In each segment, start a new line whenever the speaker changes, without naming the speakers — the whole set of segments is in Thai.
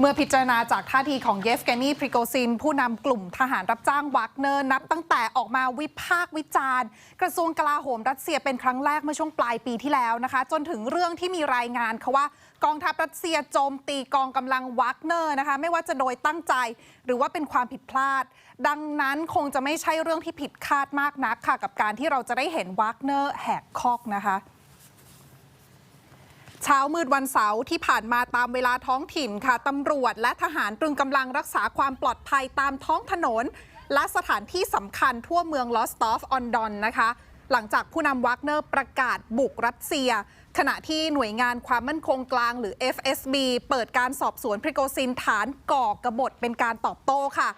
เมื่อพิจารณาจากท่าทีของเยฟเกนีพริโกซิน ผู้นำกลุ่มทหารรับจ้างวักเนอร์นับตั้งแต่ออกมาวิพากษ์วิจารณ์ กระทรวงกลาโหมรัสเซียเป็นครั้งแรกเมื่อช่วงปลายปีที่แล้วนะคะ จนถึงเรื่องที่มีรายงานเขาว่ากองทัพรัสเซียโจมตีกองกำลังวักเนอร์นะคะไม่ว่าจะโดยตั้งใจหรือว่าเป็นความผิดพลาด ดังนั้นคงจะไม่ใช่เรื่องที่ผิดคาดมากนักค่ะกับการที่เราจะได้เห็นวักเนอร์แหกคอกนะคะ เช้ามืดวันเสาร์ที่ผ่านมาตามเวลาท้องถิ่นค่ะตำรวจและทหารตรึงกำลังรักษาความปลอดภัยตามท้องถนน และสถานที่สำคัญทั่วเมืองลอสตอฟออนดอนนะคะ หลังจากผู้นำวักเนอร์ประกาศบุกรัสเซีย ขณะที่หน่วยงานความมั่นคงกลางหรือ FSB เปิดการสอบสวนพริโกซินฐานก่อกระบฏเป็นการตอบโต้ค่ะ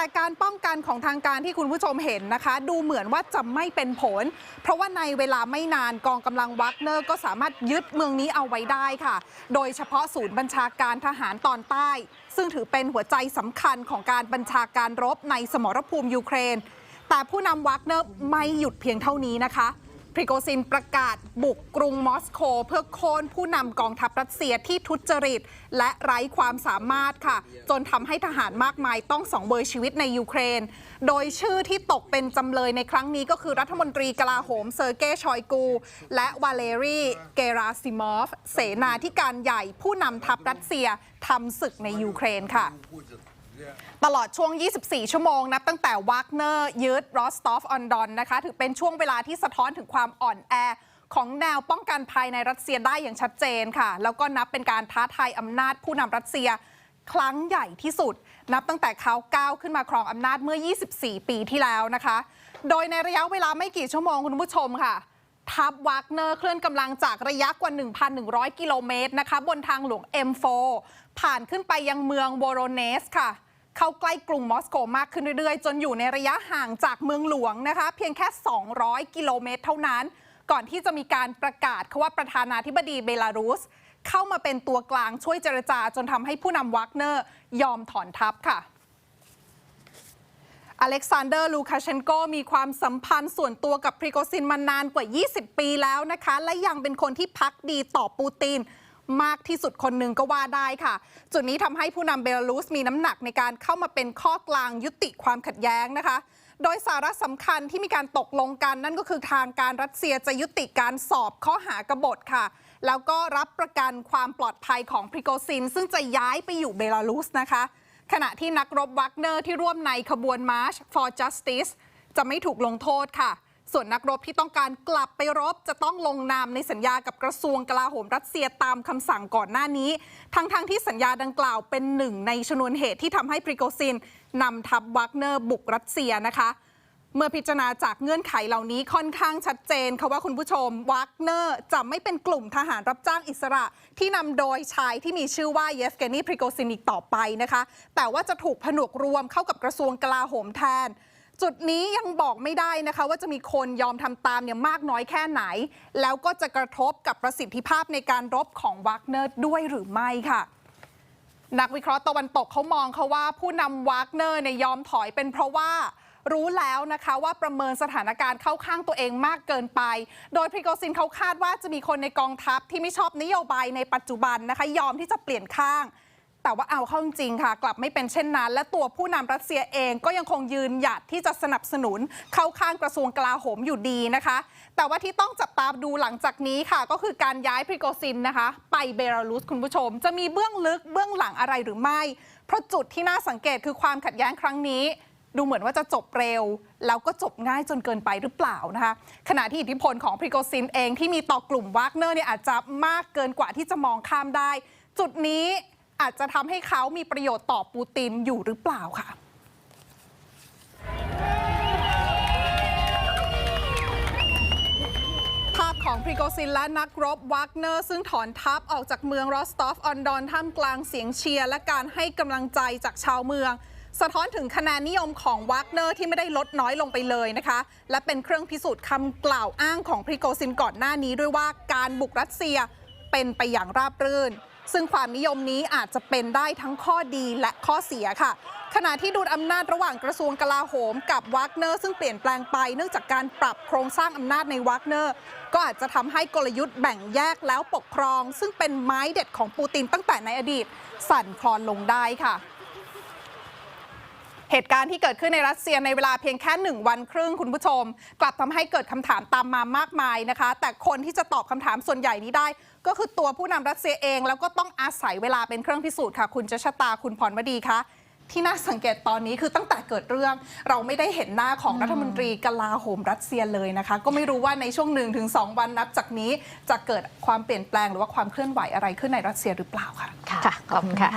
แต่การป้องกันของทางการที่คุณผู้ชมเห็นนะคะ ดูเหมือนว่าจะไม่เป็นผล เพราะว่าในเวลาไม่นานกองกำลังวักเนอร์ก็สามารถยึดเมืองนี้เอาไว้ได้ค่ะ โดยเฉพาะศูนย์บัญชาการทหารตอนใต้ ซึ่งถือเป็นหัวใจสำคัญของการบัญชาการรบในสมรภูมิยูเครน แต่ผู้นำวักเนอร์ไม่หยุดเพียงเท่านี้นะคะ พริโกซินประกาศบุกกรุงมอสโกเพื่อโค่นผู้นำกองทัพรัสเซียที่ทุจริต และไร้ความสามารถค่ะ จนทำให้ทหารมากมายต้องสองเบอร์ชีวิตในยูเครน โดยชื่อที่ตกเป็นจำเลยในครั้งนี้ก็คือรัฐมนตรีกลาโหมเซอร์เกย์ชอยกู และวาเลรีเกราซิมอฟ เสนาธิการใหญ่ผู้นำทัพรัสเซียทำศึกในยูเครนค่ะ ตลอดช่วง 24 ชั่วโมง นับตั้งแต่วากเนอร์ยึดรอสตอฟออนดอนนะคะ ถือเป็นช่วงเวลาที่สะท้อนถึงความอ่อนแอของแนวป้องกันภายในรัสเซียได้อย่างชัดเจนค่ะ แล้วก็นับเป็นการท้าทายอำนาจผู้นำรัสเซียครั้งใหญ่ที่สุด นับตั้งแต่เขาก้าวขึ้นมาครองอำนาจเมื่อ 24 ปีที่แล้วนะคะ โดยในระยะเวลาไม่กี่ชั่วโมงคุณผู้ชมค่ะ ทัพวากเนอร์เคลื่อนกำลังจากระยะกว่า 1,100 กิโลเมตรนะคะ บนทางหลวง M4 ผ่านขึ้นไปยังเมืองโวโรเนสค่ะ เข้าใกล้กรุงมอสโกมากขึ้นเรื่อยๆ จนอยู่ในระยะห่างจากเมืองหลวงนะคะ เพียงแค่ 200 กิโลเมตรเท่านั้น ก่อนที่จะมีการประกาศว่าประธานาธิบดีเบลารุส เข้ามาเป็นตัวกลางช่วยเจรจาจนทำให้ผู้นำวากเนอร์ยอมถอนทัพค่ะอเล็กซานเดอร์ลูคาเชนโกมีความสัมพันธ์ส่วนตัวกับพริโกซินมานานกว่า 20 ปีแล้วนะคะ และยังเป็นคนที่พักดีต่อปูติน มากที่สุดคนหนึ่งก็ว่าได้ค่ะ จุดนี้ทำให้ผู้นำเบลารุสมีน้ำหนักในการเข้ามาเป็นข้อกลางยุติความขัดแย้งนะคะ โดยสาระสำคัญที่มีการตกลงกัน นั่นก็คือทางการรัสเซียจะยุติการสอบข้อหากบฏค่ะ แล้วก็รับประกันความปลอดภัยของพริโกซิน ซึ่งจะย้ายไปอยู่เบลารุสนะคะ ขณะที่นักรบวักเนอร์ที่ร่วมในขบวนมาร์ช for Justice จะไม่ถูกลงโทษค่ะ ส่วนนักรบที่ต้องการกลับไปรบจะต้องลงนามในสัญญากับกระทรวงกลาโหมรัสเซียตามคำสั่งก่อนหน้านี้ ทั้งๆทที่สัญญาดังกล่าวเป็นหนึ่งในชนวนเหตุที่ทำให้พริโกซินนำทัพวักเนอร์บุกรัสเซียนะคะ เมื่อพิจารณาจากเงื่อนไขเหล่านี้ค่อนข้างชัดเจนค่ะว่าคุณผู้ชมวักเนอร์จะไม่เป็นกลุ่มทหารรับจ้างอิสระ ที่นำโดยชายที่มีชื่อว่าเยฟเกนีพริโกซินอีกต่อไปนะคะ แต่ว่าจะถูกผนวกรวมเข้ากับกระทรวงกลาโหมแทน จุดนี้ยังบอกไม่ได้นะคะ ว่าจะมีคนยอมทำตามเนี่ยมากน้อยแค่ไหน แล้วก็จะกระทบกับประสิทธิภาพในการรบของวักเนอร์ด้วยหรือไม่ค่ะนักวิเคราะห์ตะวันตกเขามองเขาว่าผู้นำวากเนอร์เนี่ยยอมถอยเป็นเพราะว่ารู้แล้วนะคะว่าประเมินสถานการณ์เข้าข้างตัวเองมากเกินไป โดยพริโกซินเขาคาดว่าจะมีคนในกองทัพที่ไม่ชอบนโยบายในปัจจุบันนะคะ ยอมที่จะเปลี่ยนข้าง แต่ว่าเอาเข้าจริงค่ะ กลับไม่เป็นเช่นนั้น และตัวผู้นำรัสเซียเองก็ยังคงยืนหยัดที่จะสนับสนุนเข้าข้างกระทรวงกลาโหมอยู่ดีนะคะ แต่ว่าที่ต้องจับตาดูหลังจากนี้ค่ะ ก็คือการย้ายพริโกซินนะคะ ไปเบลารุสคุณผู้ชม จะมีเบื้องลึกเบื้องหลังอะไรหรือไม่ เพราะจุดที่น่าสังเกตคือความขัดแย้งครั้งนี้ดูเหมือนว่าจะจบเร็ว แล้วก็จบง่ายจนเกินไปหรือเปล่านะคะขณะที่อิทธิพลของพริโกซินเองที่มีต่อกลุ่มวากเนอร์เนี่ยอาจจะมากเกินกว่าที่จะมองข้ามได้ จุดนี้ อาจจะทำให้เขามีประโยชน์ต่อปูตินอยู่หรือเปล่าค่ะภาพของพริโกซินและนักรบวักเนอร์ ซึ่งถอนทัพออกจากเมืองรอสตอฟออนดอนท่ามกลางเสียงเชียร์และการให้กำลังใจจากชาวเมือง สะท้อนถึงคะแนนนิยมของวักเนอร์ที่ไม่ได้ลดน้อยลงไปเลยนะคะ และเป็นเครื่องพิสูจน์คำกล่าวอ้างของพริโกซินก่อนหน้านี้ด้วยว่าการบุกรัสเซียเป็นไปอย่างราบรื่น ซึ่งความนิยมนี้อาจจะเป็นได้ทั้งข้อดีและข้อเสียค่ะ ขณะที่ดูดอำนาจระหว่างกระทรวงกลาโหม กับวัคเนอร์ซึ่งเปลี่ยนแปลงไปเนื่องจากการปรับโครงสร้างอำนาจในวัคเนอร์ ก็อาจจะทำให้กลยุทธ์แบ่งแยกแล้วปกครอง ซึ่งเป็นไม้เด็ดของปูตินตั้งแต่ในอดีต สั่นคลอนลงได้ค่ะ เหตุการณ์ที่เกิดขึ้นในรัสเซียในเวลาเพียงแค่หนึ่งวันครึ่งคุณผู้ชม กลับทำให้เกิดคำถามตามมามากมายนะคะ แต่คนที่จะตอบคำถามส่วนใหญ่นี้ได้ ก็คือตัวผู้นำรัสเซียเอง แล้วก็ต้องอาศัยเวลาเป็นเครื่องพิสูจน์ค่ะ คุณจชตาคุณพรวดีคะที่น่าสังเกตตอนนี้คือตั้งแต่เกิดเรื่อง เราไม่ได้เห็นหน้าของรัฐมนตรีกลาโหมรัสเซียเลยนะคะ ก็ไม่รู้ว่าในช่วงหนึ่งถึงสองวันนับจากนี้ จะเกิดความเปลี่ยนแปลงหรือว่าความเคลื่อนไหวอะไรขึ้นในรัสเซียหรือเปล่าค่ะ
ค่ะขอบคุณค่ะ